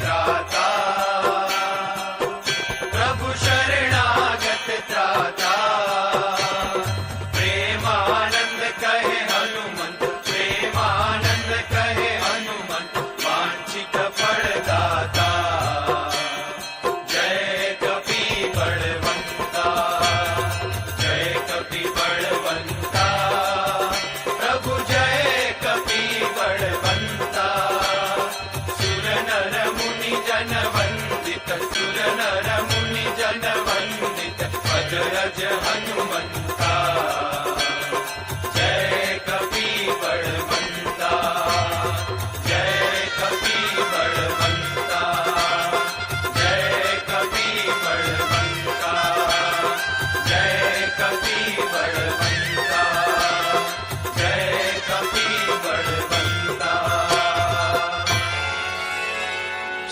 Yeah.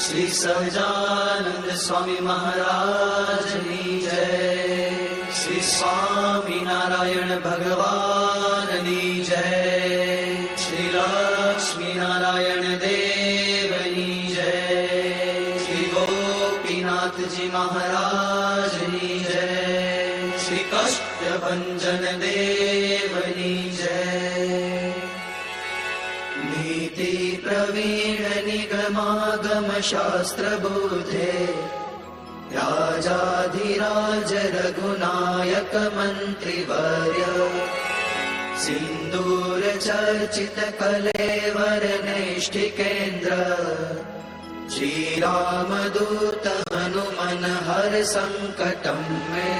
Shri Sahajanand Swami Maharaj की जय। श्री स्वामी नारायण भगवान जय। श्री लक्ष्मी नारायण देव की जय। श्री गोपीनाथ जी महाराज की जय। श्री कष्ट भंजन देव नीति प्रवीण निगमागम शास्त्र बोधे राजाधिराज रघुनायक मन्त्रिवर्य सिन्दूर चर्चित कलेवर नैष्ठिकेन्द्र श्रीरामदूत हनुमन हर सङ्कटं मे।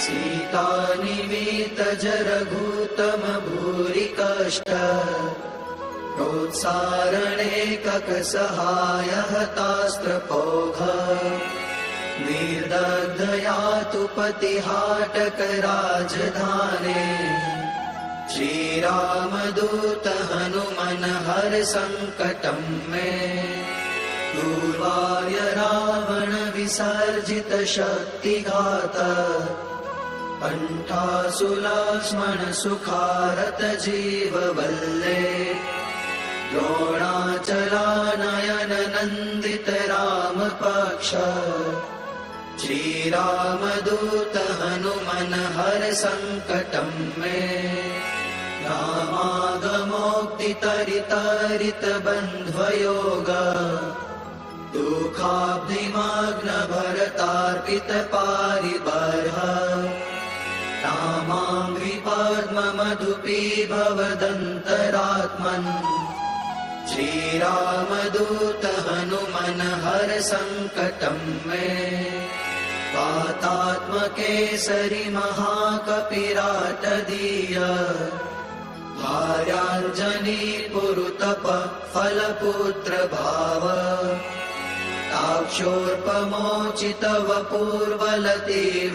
सीता निमित जरघूतम भूरि कष्ट प्रोत्सारणे ककसहाय हतास्त्रपौघ निर्दग्धया तु पतिहाटक राजधाने श्रीरामदूत हनुमन हर सङ्कटं मे। दूर्वार्य रावण विसर्जित शक्तिघात कण्ठासुलक्ष्मण सुखारत जीववल्ले द्रोणाचलानयन नन्दित राम पक्ष श्रीरामदूत हनुमन हर सङ्कटं मे रामागमोक्तितरितरित बन्ध्वयोग दुःखाब्धिमग्न भरतार्पित पारिबर्ह रामाङ्घ्रि पद्ममधुपी भवदन्तरात्मन् श्रीरामदूत हनुमन हर सङ्कटं मे पातात्मकेसरि महाकपिराटदीय भार्याञ्जनी पुरुतप फलपुत्र भाव ताक्षोर्पमोचितव पूर्वलतीव्रवेग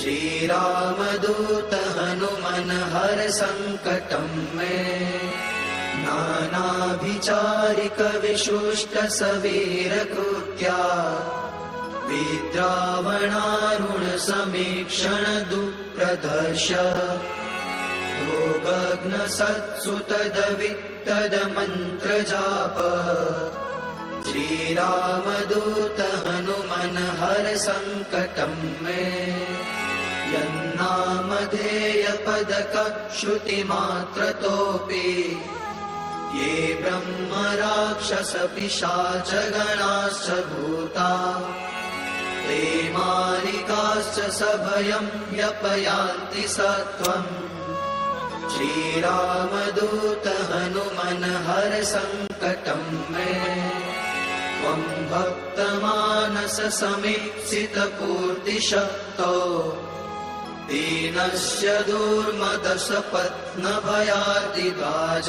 श्रीरामदूत हनुमन हर सङ्कटं मे नानाभिचारिक विशुष्ट सवीरकृत्या विद्रावणारुण समीक्षण दुःप्रदर्श भोगग्न सत्सुतदवित्तद मन्त्रजाप श्रीरामदूत हनुमन हर सङ्कटं मे। यन्नामधेय पदक श्रुतिमात्रतोऽपि ये ब्रह्म राक्षस पिशाच गणाश्च भूता। ते मालिकाश्च सभयं व्यपयान्ति सत्त्वम्। श्रीरामदूत हनुमन हर सङ्कटं मे। त्वं भक्तमानस समीप्सितपूर्तिशक्तो दीनस्य दुर्मदशपत्नभयादिगाज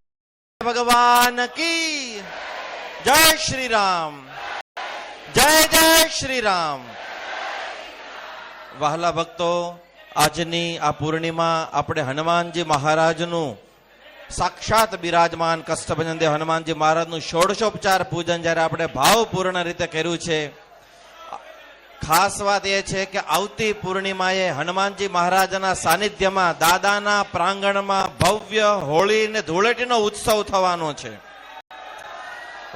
ભગવાન કી? જય શ્રી રામ જય જય શ્રી રામ વહાલા ભક્તો, આજની આ પૂર્ણિમા આપણે હનુમાનજી મહારાજનું સાક્ષાત બિરાજમાન કષ્ટભંજન દેવ હનુમાનજી મહારાજનું ષોડશોપચાર પૂજન જ્યારે આપણે ભાવપૂર્ણ રીતે કર્યું છે ખાસ વાત એ છે કે આવતી પૂર્ણિમાએ હનુમાનજી મહારાજના સાનિધ્યમાં દાદાના પ્રાંગણમાં ભવ્ય હોળી ને ધૂળેટીનો ઉત્સવ થવાનો છે.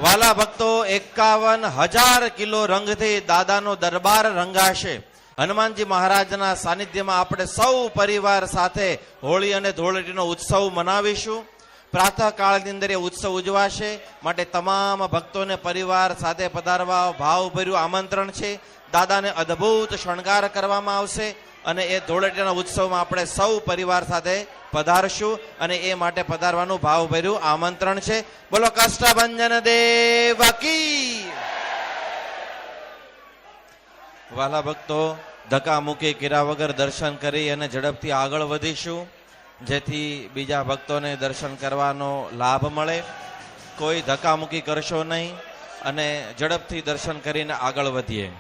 વાલા ભક્તો, એકાવન હજાર કિલો રંગથી દાદાનો દરબાર રંગાશે. હનુમાનજી મહારાજના સાનિધ્યમાં આપણે સૌ પરિવાર સાથે હોળી અને ધૂળેટીનો ઉત્સવ મનાવીશું. પ્રાતઃ કાળની અંદર એ ઉત્સવ ઉજવાશે. માટે તમામ ભક્તોને પરિવાર સાથે પધારવા ભાવભર્યું આમંત્રણ છે. દાદાને અદ્ભુત શણગાર કરવામાં આવશે અને એ ધૂળેટીના ઉત્સવમાં આપણે સૌ પરિવાર સાથે પધારશું અને એ માટે પધારવાનું ભાવભર્યું આમંત્રણ છે. બોલો કષ્ટભંજન દેવ કી. વાલા ભક્તો, ધક્કા મૂકી કર્યા વગર દર્શન કરી અને ઝડપથી આગળ વધીશું. જેથી બીજા ભક્તોને દર્શન કરવાનો લાભ મળે. કોઈ ધક્કા મૂકી કરશો નહીં અને ઝડપથી દર્શન કરીને આગળ વધીએ.